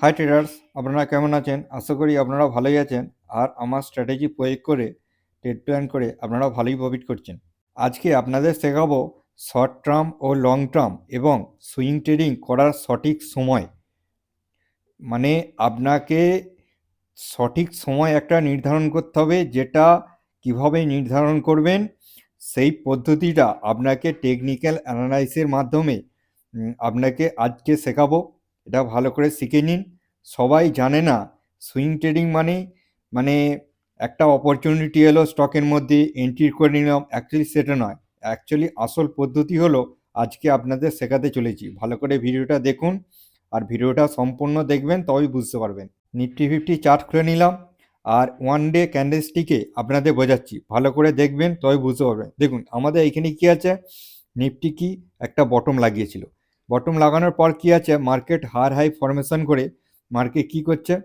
High traders আপনারা কেমন আছেন? আশা করি আপনারা ভালোই আছেন। আর আমার স্ট্র্যাটেজি প্রয়োগ করে ট্রেড প্ল্যান করে আপনারা ভালোই প্রফিট করছেন। আজকে আপনাদের শেখাবো শর্ট টার্ম ও লং টার্ম এবং সুইং ট্রেডিং করার সঠিক সময়। মানে আপনাকে সঠিক সময় একটা নির্ধারণ করতে হবে, যেটা কীভাবে নির্ধারণ করবেন, সেই পদ্ধতিটা আপনাকে টেকনিক্যাল অ্যানালাইসের মাধ্যমে আপনাকে আজকে শেখাবো। এটা ভালো করে শিখে নিন। সবাই জানে না, সুইং ট্রেডিং মানে মানে একটা অপরচুনিটি এলো স্টকের মধ্যে এন্ট্রি করে নিলাম অ্যাকচুয়ালি সেটা নয়। অ্যাকচুয়ালি আসল পদ্ধতি হলো, আজকে আপনাদের শেখাতে চলেছি। ভালো করে ভিডিওটা দেখুন আর ভিডিওটা সম্পূর্ণ দেখবেন, তবেই বুঝতে পারবেন। নিফটি ফিফটি চার্ট খুলে নিলাম আর ওয়ান ডে ক্যান্ডেলস্টিকে আপনাদের বোঝাচ্ছি। ভালো করে দেখবেন তবে বুঝতে পারবেন। দেখুন, আমাদের এখানে কি আছে? নিফটি কি? একটা বটম লাগিয়েছিল। বটম লাগানোর পর কি আছে? মার্কেট হার হাই ফরমেশন করে মার্কেট কি করছে?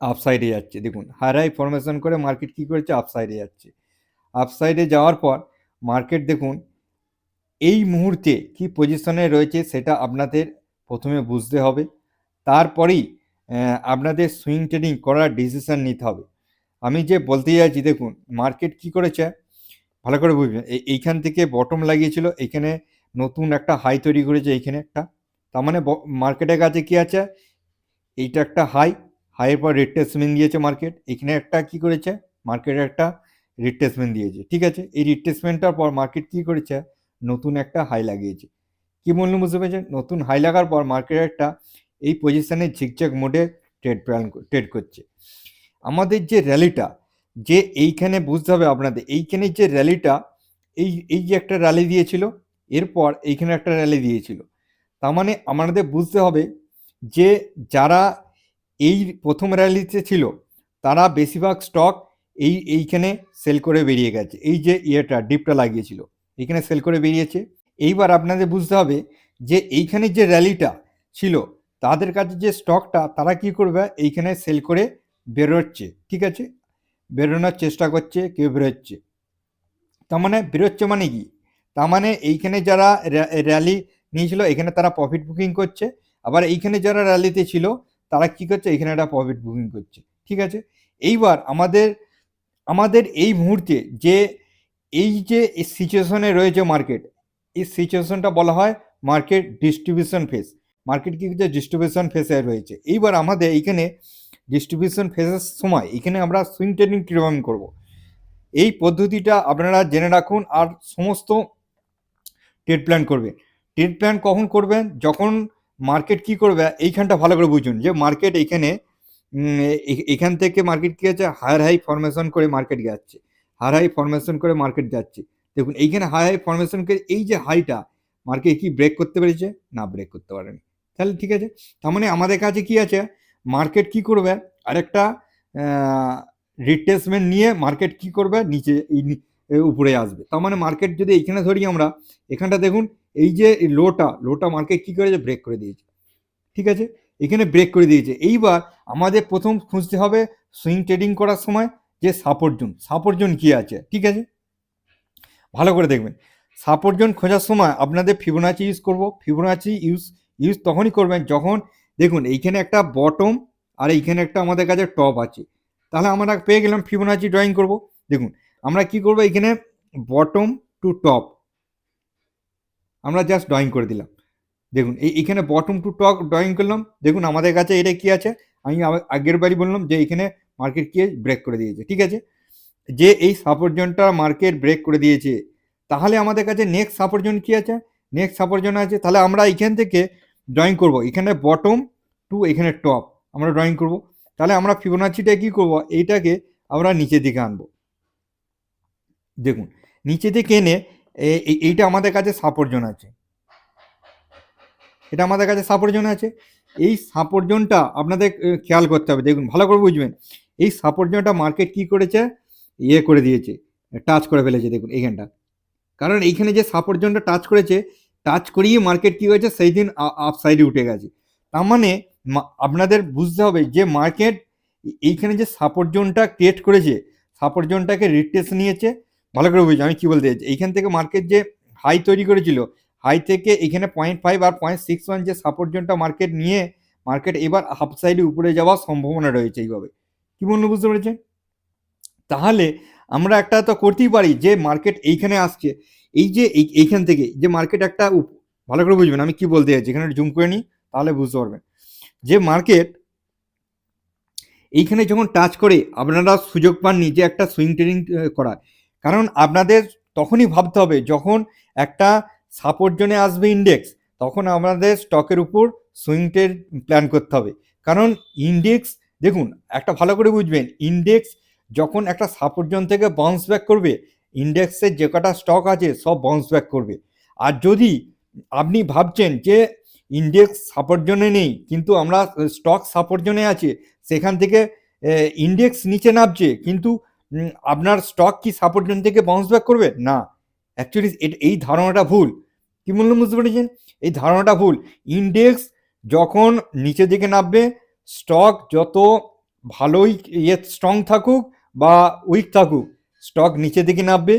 আপসাইডে যাচ্ছে। দেখুন হার হাই ফরমেশন করে মার্কেট কি করছে? আপসাইডে যাচ্ছে। আপসাইডে যাওয়ার পর মার্কেট দেখুন, এই মুহূর্তে কি পজিশনে রয়েছে সেটা আপনাদের প্রথমে বুঝতে হবে। তারপরেই আপনাদের সুইং ট্রেডিং করার ডিসিশন নিতে হবে। আমি যে বলতে যাচ্ছি দেখুন মার্কেট কি করেছে? ভালো করে বুঝবেন। এই- এইখান থেকে বটম লাগিয়েছিল। এখানে নতুন একটা হাই তৈরি করেছে এইখানে একটা। তার মানে মার্কেটের কাছে কি আছে? এইটা একটা হাই হাইয়ের পর রিট্রেসমেন্ট দিয়েছে মার্কেট এখানে একটা কি করেছে? মার্কেটে একটা রিট্রেসমেন্ট দিয়েছে, ঠিক আছে? এই রিট্রেসমেন্টটার পর মার্কেট কি করেছে? নতুন একটা হাই লাগিয়েছে। কি বললাম বুঝতে পেরেছেন? নতুন হাই লাগার পর মার্কেট একটা এই পজিশনে ঝিকঝাক মোডে ট্রেড প্ল্যান ট্রেড করছে। আমাদের যে র্যালিটা যে এইখানে বুঝতে হবে আপনাদের, এইখানে যে র্যালিটা এই এই যে একটা র্যালি দিয়েছিল এরপর এইখানে একটা র্যালি দিয়েছিল। তার মানে আমাদের বুঝতে হবে যে যারা এই প্রথম র্যালিতে ছিল, তারা বেশিরভাগ স্টক এই, এইখানে সেল করে বেরিয়ে গেছে। এই যে ইয়েটা ডিপটা লাগিয়েছিল, এইখানে সেল করে বেরিয়েছে। এইবার আপনাদের বুঝতে হবে যে এইখানে যে র্যালিটা ছিল, তাদের কাছে যে স্টকটা তারা কি করবে? এইখানে সেল করে বেরোচ্ছে, ঠিক আছে? বেরোনোর চেষ্টা করছে, কেউ বেরোচ্ছে। তার মানে বেরোচ্ছে মানে কি? তার মানে এইখানে যারা র্যা- র্যালি নিয়েছিল, এখানে তারা প্রফিট বুকিং করছে। আবার এইখানে যারা র্যালিতে ছিল, তারা কি করছে? এখানে একটা প্রফিট বুকিং করছে। ঠিক আছে? এইবার আমাদের আমাদের এই মুহূর্তে যে, এই যে সিচুয়েশনে রয়েছে মার্কেট এই সিচুয়েশনটা বলা হয় মার্কেট ডিস্ট্রিবিউশন ফেস মার্কেট কি যে ডিস্ট্রিবিউশন ফেসে রয়েছে। এইবার আমাদের এইখানে ডিস্ট্রিবিউশন ফেসের সময় এখানে আমরা সুইং ট্রেডিং কীরকম করব? এই পদ্ধতিটা আপনারা জেনে রাখুন। আর সমস্ত ট্রেড প্ল্যান করবে। ট্রেড প্ল্যান কখন করবেন যখন মার্কেট কি করবে? এইখানটা ভালো করে বুঝুন যে মার্কেট এইখানে এখান থেকে মার্কেট কি আছে? হায়ার হাই ফরমেশন করে মার্কেট যাচ্ছে। হায়ার হাই ফরমেশন করে মার্কেট যাচ্ছে। দেখুন, এইখানে হাই হাই ফরমেশন করে এই যে হাইটা মার্কেট কি ব্রেক করতে পেরেছে? না ব্রেক করতে পারেনি। তাহলে ঠিক আছে? তার মানে আমাদের কাছে কি আছে? মার্কেট কি করবে? আরেকটা রিট্রেসমেন্ট নিয়ে মার্কেট কি করবে? নিচে উপরে আসবে। তার মানে মার্কেট যদি এইখানে ধরি আমরা, এখানটা দেখুন, এই যে লোটা লোটা মার্কেট কি করেছে? ব্রেক করে দিয়েছে। ঠিক আছে? এখানে ব্রেক করে দিয়েছে। এইবার আমাদের প্রথম খুঁজতে হবে সুইং ট্রেডিং করার সময় যে সাপোর্ট জোন সাপোর্ট জোন কী আছে? ঠিক আছে? ভালো করে দেখবেন। সাপোর্ট জোন খোঁজার সময় আপনাদের ফিবোনাচি ইউজ করব। ফিবোনাচি ইউজ ইউজ তখনই করবেন যখন দেখুন, এইখানে একটা বটম আর এইখানে একটা আমাদের কাছে টপ আছে। তাহলে আমরা পেয়ে গেলাম ফিবোনাচি ড্রয়িং করব। দেখুন আমরা কি করব এখানে বটম টু টপ আমরা জাস্ট ড্রয়িং করে দিলাম। দেখুন, এই এখানে বটম টু টপ ড্রয়িং করলাম। দেখুন, আমাদের কাছে এটা কি আছে? আমি আগের বারই বললাম যে এখানে মার্কেট কি ব্রেক করে দিয়েছে, ঠিক আছে? যে এই সাপোর্ট জোনটা মার্কেট ব্রেক করে দিয়েছে, তাহলে আমাদের কাছে নেক্সট সাপোর্ট জোন কি আছে? নেক্সট সাপোর্ট জোন আছে, তাহলে আমরা এখান থেকে ড্রয়িং করব। এখানে বটম টু এখানে টপ আমরা ড্রয়িং করব। তাহলে আমরা ফিবোনাচিটা কি করব? এইটাকে আমরা নিচের দিকে আনব। দেখুন, নিচে থেকে এনে এই- এইটা আমাদের কাছে সাপোর্ট জোন আছে। এটা আমাদের কাছে সাপোর্ট জোন আছে। এই সাপোর্ট জোনটা আপনাদের খেয়াল করতে হবে। দেখুন, ভালো করে বুঝবেন। এই সাপোর্ট জোনটা মার্কেট কি করেছে? ইয়ে করে দিয়েছে, টাচ করে ফেলেছে, দেখুন, এইখানটা। কারণ এইখানে যে সাপোর্ট জোনটা টাচ করেছে, টাচ করিয়ে মার্কেট কি হয়েছে? সেই দিন আপ সাইডে উঠে গেছে। তার মানে আপনাদের বুঝতে হবে যে মার্কেট, এইখানে যে সাপোর্ট জোনটা ক্রিয়েট করেছে সাপোর্ট জোনটাকে নিয়েছে ভালো করে বুঝছি আমি কি বলতে চাইছি? এইখান থেকে মার্কেট যে হাই তৈরি করেছিল হাই থেকে এখানে পয়েন্ট ফাইভ আর পয়েন্ট সিক্স ওয়ান যে সাপোর্ট জোনটা মার্কেট নিয়ে মার্কেট এবার হাফ সাইডে উপরে যাওয়ার সম্ভাবনা রয়েছে এইভাবে। কি বলুন বুঝতে পেরেছেন? তাহলে আমরা একটা তো করতেই পারি যে মার্কেট এইখানে আসছে। এই যে এই- এইখান থেকে যে মার্কেট একটা ভালো করে বুঝবেন, আমি কি বলতে চাইছি? এখানে জুম করে নিই, তাহলে বুঝতে পারবেন। যে মার্কেট এইখানে যখন টাচ করে, আপনারা সুযোগ পাননি যে একটা সুইং ট্রেডিং করার। কারণ আপনাদের তখনই ভাবতে হবে, যখন একটা সাপোর্ট জোনে আসবে ইন্ডেক্স তখন আপনাদের স্টকের উপর সুইং ট্রেড প্ল্যান করতে হবে। কারণ ইন্ডেক্স দেখুন, একটা ভালো করে বুঝবেন ইন্ডেক্স যখন একটা সাপোর্ট জোন থেকে বাউন্স ব্যাক করবে ইন্ডেক্সের যে কটা স্টক আছে, সব বাউন্স ব্যাক করবে। আর যদি আপনি ভাবছেন যে ইন্ডেক্স সাপোর্ট জোনে নেই, কিন্তু আমরা স্টক সাপোর্ট জোনে আছে, সেখান থেকে ইন্ডেক্স নিচে নামছে, কিন্তু আপনার স্টক কি সাপোর্ট জোন থেকে বাউন্স ব্যাক করবে? না। অ্যাকচুয়ালি এই ধারণাটা ভুল। কি বললাম বুঝতে পেরেছেন? এই ধারণাটা ভুল। ইন্ডেক্স যখন নিচে দিকে নামবে স্টক যত ভালোই ইয়ে স্ট্রং থাকুক বা উইক থাকুক স্টক নিচে দিকে নামবে।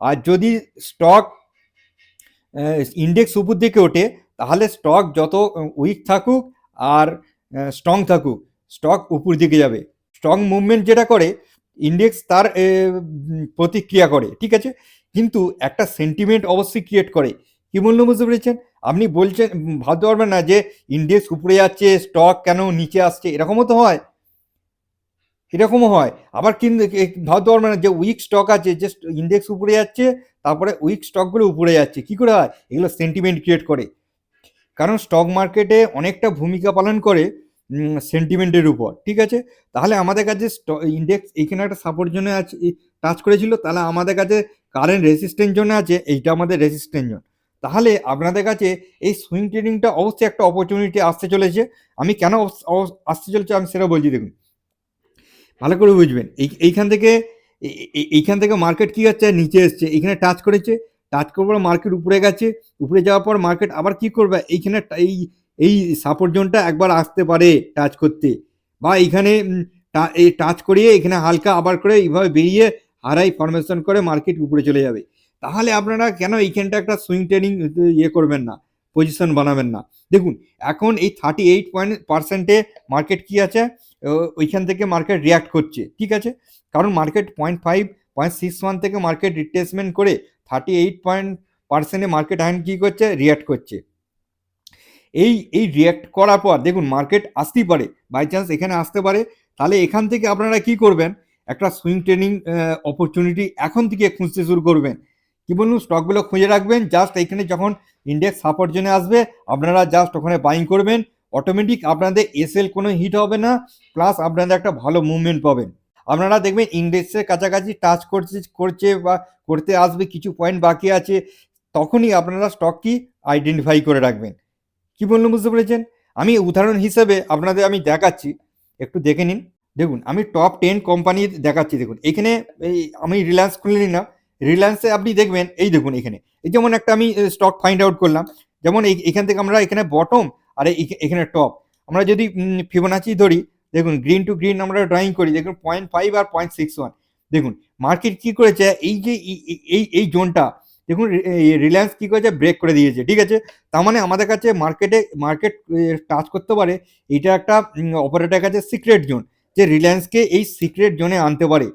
আর যদি স্টক ইন্ডেক্স উপর দিকে ওঠে, তাহলে স্টক যত উইক থাকুক আর স্ট্রং থাকুক স্টক উপর দিকে যাবে। স্ট্রং মুভমেন্ট যেটা করে ইন্ডেক্স তার প্রতিক্রিয়া করে, ঠিক আছে? কিন্তু একটা সেন্টিমেন্ট অবশ্যই ক্রিয়েট করে। কি বলল বুঝতে পেরেছেন? আপনি বলছেন ভাবতে পারবেন না যে ইন্ডেক্স উপরে যাচ্ছে স্টক কেন নিচে আসছে, এরকমও তো হয়। এরকমও হয়। আবার কিন্তু ভাবতে পারবেন না যে উইক স্টক আছে, যে ইন্ডেক্স উপরে যাচ্ছে, তারপরে উইক স্টকগুলো উপরে যাচ্ছে। কি করে হয়? এগুলো সেন্টিমেন্ট ক্রিয়েট করে। কারণ স্টক মার্কেটে অনেকটা ভূমিকা পালন করে। সেন্টিমেন্টের উপর, ঠিক আছে? তাহলে আমাদের কাছে ইন্ডেক্স এইখানে একটা সাপোর্ট জন্য আছে টাচ করেছিল, তাহলে আমাদের কাছে কারেন্ট রেসিস্ট্যান্ট জন্য আছে, এইটা আমাদের রেসিস্ট্যান্ট জোন তাহলে আপনাদের কাছে এই সুইং ট্রেডিংটা অবশ্যই একটা অপরচুনিটি আসতে চলেছে। আমি কেন আসতে চলেছে আমি সেটা বলছি, দেখুন। ভালো করে বুঝবেন, এই, এইখান থেকে এই- এই- এইখান থেকে মার্কেট কী হচ্ছে? নিচে এসছে এইখানে টাচ করেছে টাচ করার পর মার্কেট উপরে গেছে, উপরে যাওয়ার পর মার্কেট আবার কি করবে? এইখানে এই এই সাপোর্ট জোনটা একবার আসতে পারে টাচ করতে। বা এইখানে টা- এই টাচ করিয়ে এখানে হালকা আবার করে এইভাবে বেরিয়ে হারাই ফরমেশন করে মার্কেট উপরে চলে যাবে। তাহলে আপনারা কেন এইখানটা একটা সুইং ট্রেডিং ইয়ে করবেন না পজিশন বানাবেন না। দেখুন, এখন এই থার্টি এইট পয়েন্ট পার্সেন্টে মার্কেট কি আছে? ওইখান থেকে মার্কেট রিয়াক্ট করছে, ঠিক আছে? কারণ market point five point six one থেকে মার্কেট রিপ্লেসমেন্ট করে থার্টি এইট পয়েন্ট পার্সেন্টে মার্কেট এখন কী করছে? রিয়াক্ট করছে। এই এই রিয়াক্ট করার পর, দেখুন মার্কেট আসতেই পারে বাই চান্স এখানে আসতে পারে। তাহলে এখান থেকে আপনারা কি করবেন? একটা সুইং ট্রেনিং অপরচুনিটি এখন থেকে খুঁজতে শুরু করবেন। কি বলুন স্টকগুলো খুঁজে রাখবেন জাস্ট এখানে যখন ইন্ডেক্স সাপোর্ট জোনে আসবে, আপনারা জাস্ট ওখানে বাইং করবেন। অটোমেটিক আপনাদের এসএল কোনো হিট হবে না প্লাস আপনাদের একটা ভালো মুভমেন্ট পাবেন। আপনারা দেখবেন ইন্ডেক্সের কাছাকাছি টাচ করছে করছে বা করতে আসবে, কিছু পয়েন্ট বাকি আছে, তখনই আপনারা স্টক কি আইডেন্টিফাই করে রাখবেন। কি বললাম বুঝতে পেরেছেন? আমি উদাহরণ হিসেবে আপনাদের আমি দেখাচ্ছি। একটু দেখে নিন। দেখুন, আমি টপ টেন কোম্পানি দেখাচ্ছি, দেখুন। এখানে এই আমি রিলায়েন্স খুলে নিই না রিলায়েন্সে আপনি দেখবেন, এই দেখুন এখানে। এই যেমন একটা আমি স্টক ফাইন্ড আউট করলাম। যেমন এখান থেকে আমরা এখানে বটম আর এখানে টপ আমরা যদি ফিবোনাচি ধরি, দেখুন গ্রিন টু গ্রিন আমরা ড্রয়িং করি, দেখুন পয়েন্ট ফাইভ আর পয়েন্ট সিক্স ওয়ান দেখুন মার্কেট কী করেছে? এই যে, এই এই জোনটা দেখুন রিলায়েন্স কী করেছে? ব্রেক করে দিয়েছে, ঠিক আছে? তার মানে আমাদের কাছে মার্কেটে মার্কেট টাচ করতে পারে, এটা একটা অপারেটার কাছে সিক্রেট জোন যে রিলায়েন্সকে এই সিক্রেট জোনে আনতে পারে।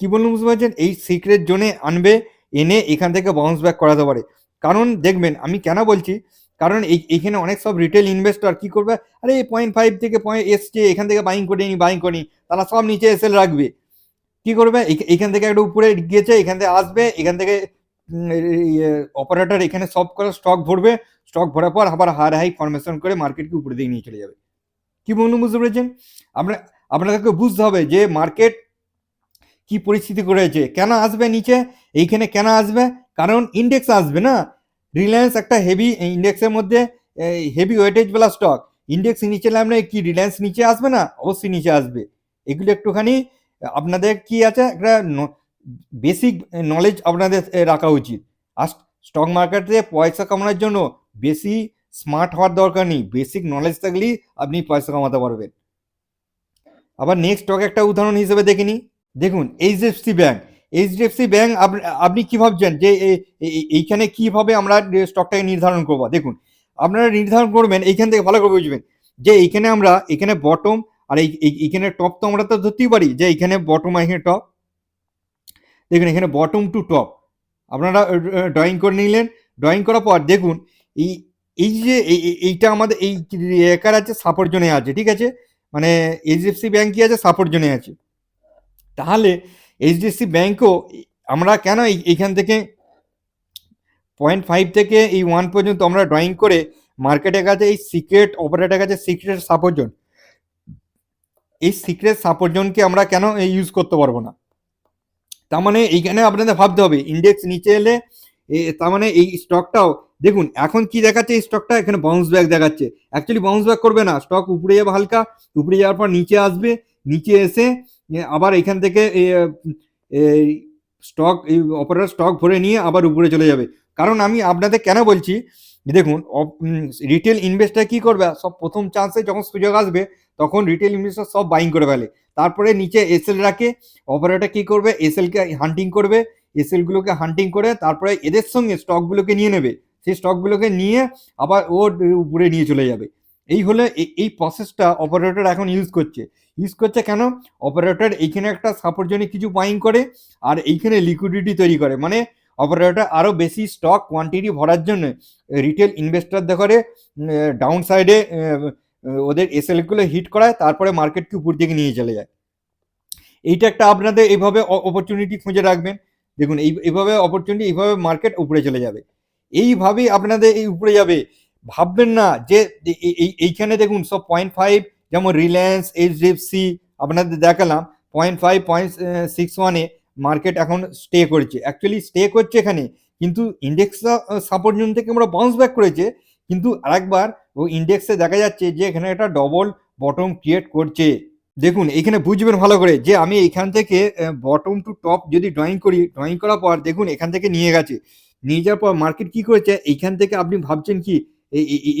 কি বলুন, বুঝতে পারছেন? এই সিক্রেট জোনে আনবে, এনে এখান থেকে বাউন্স ব্যাক করাতে পারে। কারণ, দেখবেন, আমি কেন বলছি? কারণ, এই, এইখানে অনেক সব রিটেল ইনভেস্টর কি করবে? আরে পয়েন্ট ফাইভ থেকে পয়েন্ট এসছে, এখান থেকে বাইং করে নি বাইং করি তারা সব নিচে এসে রাখবে। কি করবে? এইখান থেকে একটু উপরে গিয়েছে, এখান থেকে আসবে, এখান থেকে অপারেটর এখানে সব করে স্টক ভরবে স্টক ভরার পর আবার হার হাই ফরমেশন করে মার্কেটকে উপরে দিকে নিয়ে চলে যাবে। কি বলুন বুঝতে পেরেছেন? আপনার আপনাদেরকে বুঝতে হবে যে মার্কেট কি পরিস্থিতি করেছে কেন আসবে নিচে? এইখানে কেন আসবে? কারণ ইন্ডেক্স আসবে না। রিলায়েন্স একটা হেভি ইন্ডেক্সের মধ্যে হেভি ওয়েটেজ বেলা স্টক ইন্ডেক্স নিচে নামলে কি রিলায়েন্স নিচে আসবে না? অবশ্যই নিচে আসবে। এগুলো একটুখানি, আপনাদের কি আছে? একটা বেসিক নলেজ আপনাদের রাখা উচিত। আর স্টক মার্কেটে পয়সা কামানোর জন্য বেশি স্মার্ট হওয়ার দরকার নেই। বেসিক নলেজ থাকলেই আপনি পয়সা কামাতে পারবেন। আবার নেক্সট স্টক একটা উদাহরণ হিসেবে দেখে নিই। দেখুন এইচডিএফসি ব্যাঙ্ক এইচডিএফসি ব্যাঙ্ক আপনি কী ভাবছেন যে এইখানে কীভাবে আমরা স্টকটাকে নির্ধারণ করব? দেখুন, আপনারা নির্ধারণ করবেন, এইখান থেকে ভালো করে বুঝবেন যে এইখানে আমরা, এখানে বটম আর এই, এই- এইখানে টপ তো আমরা তো ধরতেই পারি যে এইখানে বটম আর এখানে টপ দেখুন, এখানে বটম টু টপ আপনারা ড্রয়িং করে নিলেন। ড্রয়িং করার পর দেখুন, এই এই যে, এই- এই- এইটা আমাদের, এই একার আছে সাপোর্ট জোনে আছে, ঠিক আছে? মানে এইচডিএফসি ব্যাংক কি আছে? সাপোর্ট জোনে আছে। তাহলে এইচডিএফসি ব্যাঙ্কও আমরা কেন এইখান থেকে পয়েন্ট ফাইভ থেকে এই ওয়ান পর্যন্ত আমরা ড্রয়িং করে মার্কেটের কাছে, এই সিক্রেট অপারেটের কাছে সিক্রেট সাপোর্ট জোন এই সিক্রেট সাপোর্ট জোনকে আমরা কেন ইউজ করতে পারব না? তার মানে এইখানে আপনাদের ভাবতে হবে ইন্ডেক্স নিচে এলে তার মানে এই স্টকটাও দেখুন এখন কি দেখাচ্ছে এই স্টকটা এখানে বাউন্স ব্যাক দেখাচ্ছে। অ্যাকচুয়ালি বাউন্স ব্যাক করবে না স্টক উপরে যাবে হালকা উপরে যাওয়ার পর নিচে আসবে, নিচে এসে আবার এখান থেকে স্টক এই অপারেটর স্টক ভরে নিয়ে আবার উপরে চলে যাবে। কারণ আমি আপনাদের কেন বলছি? দেখুন রিটেল ইনভেস্টার কি করবে? সব প্রথম চান্সে যখন সুযোগ আসবে, তখন রিটেল ইনভেস্টার সব বাইং করে ফেলে। তারপরে নিচে এসএল রাখে। অপারেটর কি করবে? এসএলকে হান্টিং করবে। এসএল গুলোকে হান্টিং করে তারপরে এদের সঙ্গে স্টকগুলোকে নিয়ে নেবে। সেই স্টকগুলোকে নিয়ে আবার ও উপরে নিয়ে চলে যাবে। এই হলে এই প্রসেসটা অপারেটর এখন ইউজ করছে। ইউজ করছে কেন? অপারেটর এইখানে একটা সাপোর্ট জন্য কিছু বাইং করে, আর এইখানে লিকুইডিটি তৈরি করে। মানে অপারেটর আরও বেশি স্টক কোয়ান্টিটি ভরার জন্য রিটেল ইনভেস্টরদের করে ডাউন সাইডে ওদের এসএলগুলো হিট করায়, তারপরে মার্কেটকে উপর দিকে নিয়ে চলে যায়। এইটা একটা আপনাদের এইভাবে অপরচুনিটি খুঁজে রাখবেন। দেখুন, এই এইভাবে অপরচুনিটি এইভাবে মার্কেট উপরে চলে যাবে। এইভাবেই আপনাদের এই উপরে যাবে। ভাববেন না যে এইখানে দেখুন, সব পয়েন্ট ফাইভ যেমন রিলায়েন্স এইচডিএফসি আপনাদের দেখালাম পয়েন্ট ফাইভ পয়েন্ট সিক্স ওয়ানে মার্কেট এখন স্টে করছে। অ্যাকচুয়ালি স্টে করছে এখানে, কিন্তু ইন্ডেক্সটা সাপোর্ট জোন থেকে আমরা বাউন্স ব্যাক করেছে, কিন্তু আরেকবার ও ইন্ডেক্সে দেখা যাচ্ছে যে এখানে একটা ডবল বটম ক্রিয়েট করছে। দেখুন, এখানে বুঝবেন ভালো করে যে আমি এখান থেকে বটম টু টপ যদি ড্রয়িং করি ড্রয়িং করার পর দেখুন এখান থেকে নিয়ে গেছে। নিয়ে যাওয়ার পর মার্কেট কি করেছে? এইখান থেকে আপনি ভাবছেন কি,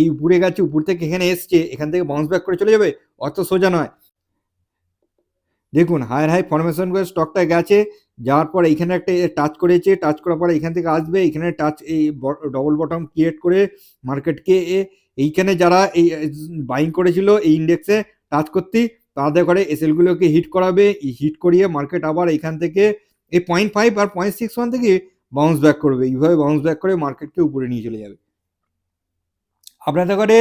এই উপরে গেছে, উপর থেকে এখানে এসছে, এখান থেকে বাউন্স ব্যাক করে চলে যাবে? অত সোজা নয়। দেখুন হায়ার হাই ফরমেশন করে স্টকটা গেছে, যাওয়ার পর এখানে একটা টাচ করেছে টাচ করার পরে এখান থেকে আসবে এখানে টাচ এই ডবল বটম ক্রিয়েট করে মার্কেটকে এইখানে যারা এই বাইং করেছিল এই ইন্ডেক্সে টাচ করতে তাদের করে এসএলগুলোকে হিট করাবে হিট করিয়ে মার্কেট আবার এখান থেকে এই পয়েন্ট ফাইভ আর পয়েন্ট সিক্স ওয়ান থেকে বাউন্স ব্যাক করবে, এইভাবে বাউন্স ব্যাক করে মার্কেটকে উপরে নিয়ে চলে যাবে। আপনাদের করে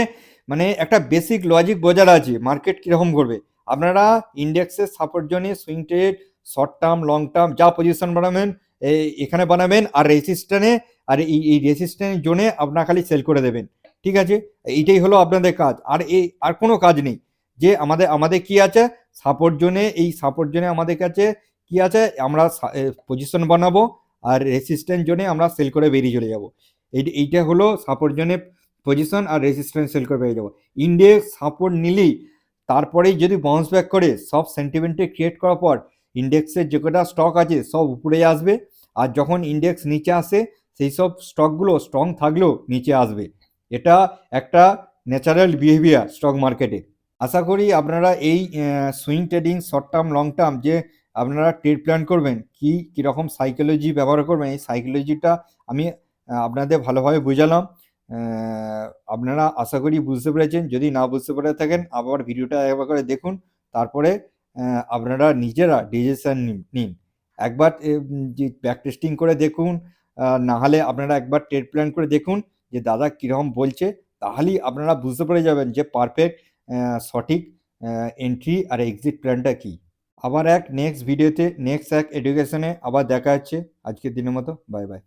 মানে একটা বেসিক লজিক বোঝার আছে মার্কেট কীরকম করবে? আপনারা ইন্ডেক্সের সাপোর্ট জোনে swing trade short term long term যা পজিশন বানাবেন এখানে বানাবেন, আর রেসিস্ট্যান্টে আর এই এই রেসিস্ট্যান্ট জোনে আপনার খালি সেল করে দেবেন। ঠিক আছে? এইটাই হলো আপনাদের কাজ। আর এই, আর কোনো কাজ নেই। যে আমাদের আমাদের কি আছে? সাপোর্ট জোনে এই সাপোর্ট জোনে আমাদের কাছে কি আছে? আমরা পজিশন বানাবো, আর রেসিস্ট্যান্ট জোনে আমরা সেল করে বেরিয়ে চলে যাব। এইটা হলো সাপোর্ট জোনে পজিশন আর রেসিস্ট্যান্স সেল করে বেরিয়ে যাব। ইন্ডেক্স সাপোর্ট নিলেই তারপরেই যদি বাউন্স ব্যাক করে, সব সেন্টিমেন্টে ক্রিয়েট করার পর ইন্ডেক্সের যে কটা স্টক আছে, সব উপরে আসবে। আর যখন ইন্ডেক্স নিচে আসে, সেই সব স্টকগুলো স্ট্রং থাকলেও নিচে আসবে। এটা একটা ন্যাচারাল বিহেভিয়ার স্টক মার্কেটে আশা করি আপনারা এই swing trading short term long term যে আপনারা ট্রেড প্ল্যান করবেন, কি, কীরকম সাইকোলজি ব্যবহার করবেন, এই সাইকোলজিটা আমি আপনাদের ভালোভাবে বুঝালাম। আপনারা আশা করি বুঝতে পেরেছেন। যদি না বুঝতে পেরে থাকেন, আবার ভিডিওটা একবার করে দেখুন। তারপরে আপনারা নিজেরা ডিসিশন নিন একবার ব্যাক টেস্টিং করে দেখুন না হলে আপনারা একবার ট্রেড প্ল্যান করে দেখুন যে দাদা কীরকম বলছে। তাহলেই আপনারা বুঝতে পেরে যাবেন যে পারফেক্ট সঠিক এন্ট্রি আর এক্সিট প্ল্যানটা কী। আবার এক নেক্সট ভিডিওতে নেক্সট এক এডুকেশনে আবার দেখা হচ্ছে। আজকের দিনের মতো বাই বাই